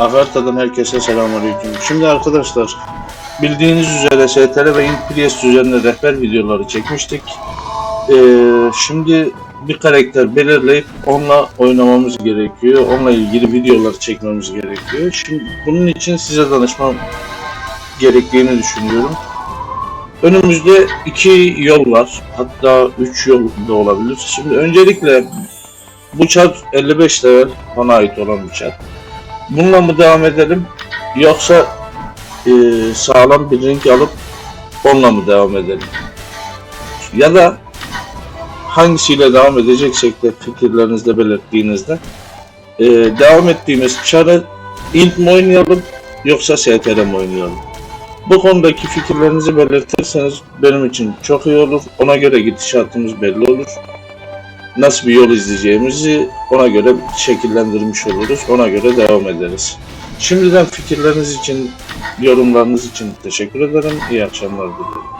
Agarta'dan herkese selamünaleyküm. Şimdi arkadaşlar bildiğiniz üzere STR ve Impriest üzerine rehber videoları çekmiştik. Ee, şimdi bir karakter belirleyip onunla oynamamız gerekiyor. Onunla ilgili videolar çekmemiz gerekiyor. Şimdi bunun için size danışmam gerektiğini düşünüyorum. Önümüzde iki yol var. Hatta üç yol da olabilir. Şimdi öncelikle bu çar 55 level bana ait olan bir çar. Bununla mı devam edelim yoksa e, sağlam bir ring alıp onunla mı devam edelim? Ya da hangisiyle devam edeceksek de fikirlerinizde belirttiğinizde e, devam ettiğimiz çarı ilk mi oynayalım yoksa STR mi oynayalım? Bu konudaki fikirlerinizi belirtirseniz benim için çok iyi olur. Ona göre gidişatımız belli olur. Nasıl bir yol izleyeceğimizi ona göre şekillendirmiş oluruz. Ona göre devam ederiz. Şimdiden fikirleriniz için, yorumlarınız için teşekkür ederim. İyi akşamlar diliyorum.